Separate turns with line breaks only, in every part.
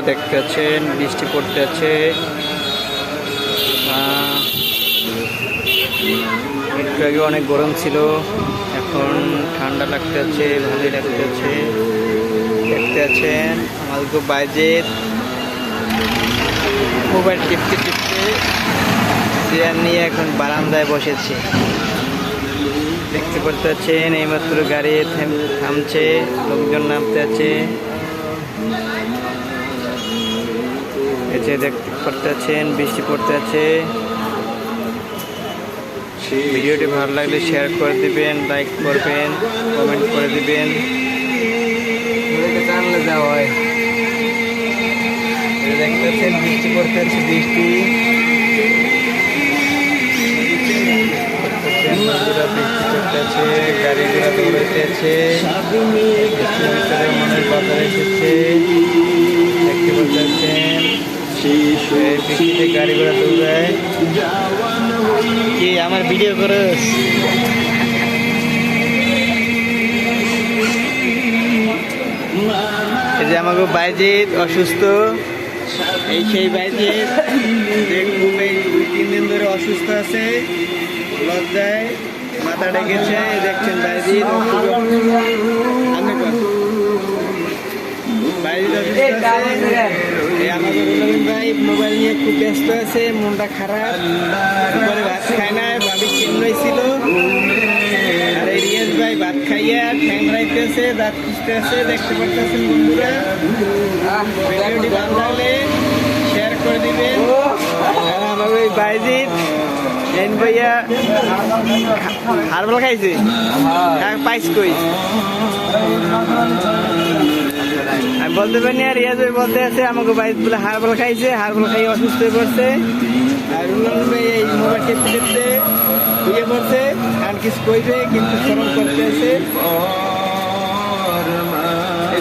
দেখতে পাচ্ছেন বৃষ্টি পড়তে আছে। একটু আগে অনেক গরম ছিল, এখন ঠান্ডা লাগতে আছে, ভালোই লাগতে আছে। দেখতে আছেন আমাদের বাইজের মোবাইল টিপতে টিপতে চেয়ার নিয়ে এখন বারান্দায় বসেছে। দেখতে পারতে পাচ্ছেন এইমাত্র গাড়ি থেম- থামছে, লোকজন নামতে আছে। যে দেখতে পারতে আছেন বৃষ্টি পড়তে আছে। ভিডিওটি ভালো লাগলে শেয়ার করে দিবেন লাইক করবেন কমেন্ট করে দিবেন। জানলে যাওয়া হয় এই যে দেখতে পাচ্ছেন বৃষ্টি পড়তে আছে বৃষ্টি বৃষ্টির ভিতরে মনের বাজার এসেছে এই গাড়ি ঘোড়া দৌড়ায় কি আমার ভিডিও করস? এই যে আমাকে বাইজিৎ অসুস্থ। এই সেই বাইজিৎ দুই, তিন দিন ধরে অসুস্থ আছে, লজ্জায় মাথা ডেকেছে দেখছেন বাইজিৎ আমি। বাইজিৎ অসুস্থ আছে? মোবাইল নিয়ে খুব ব্যস্ত আছে মনটা খারাপ। দুপুরে ভাত খায় না ভাবি চিন্ময় আর এই রিয়াজ ভাই ভাত খাইয়া ঠ্যাং রাইতেছে দাঁত খুঁজতে আছে দেখতে পারতেছেন বন্ধুরা। ভিডিওটি ভালো লাগলে শেয়ার করে দিবেন। আর আমার ওই বাইজিৎ ভাইয়া হারবল খাইছে? হ্যাঁ পাইস কই? বলতে পারিনি আর রিয়াজ ভাই বলতে আছে আমাকে বাইক বলে হারবল খাইছে হারবল খাই অসুস্থ হয়ে পড়ছে। আর রুলান ভাই এই মোবাইল টেপতে টেপতে বুঝে পড়ছে আর কিছু কইবে কিন্তু স্মরণ করতে আছে।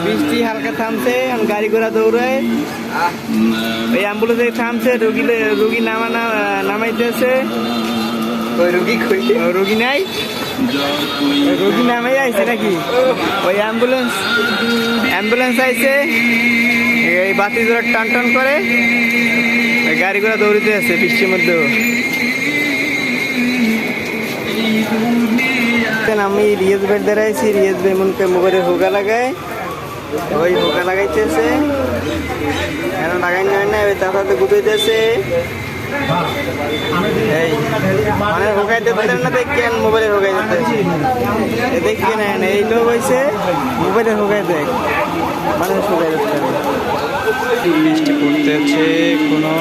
বৃষ্টি হালকা থামছে আর গাড়ি ঘোড়া দৌড়ায় ওই অ্যাম্বুলেন্স থামছে রুগী রুগী নামা নামাইতেছে। ওই রুগী রুগী নাই। রুগী নামে আইছে নাকি? ওই অ্যাম্বুলেন্স অ্যাম্বুলেন্স আইছে, এই বাতি জোড়া টান টান করে গাড়ি ঘোড়া দৌড়িতে আছে বৃষ্টির মধ্যেও। আমি রিয়াজ ভাই দাঁড়াইছি রিয়াজ ভাই মনকে মোবাইলে হোগা লাগায়। ওই হোগা লাগাইতেছে। এখন লাগাই না ওই তাড়াতাড়ি গুটাইতেছে মানে হোগাইতে পারেন না দেখেন মোবাইলে হোগাই যেতে দেখি না এই লোক হয়েছে মোবাইলে হোগাই দেখ মানে হোগাই যেতে বৃষ্টি পড়তে আছে কোনো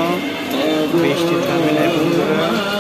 বৃষ্টি থামছে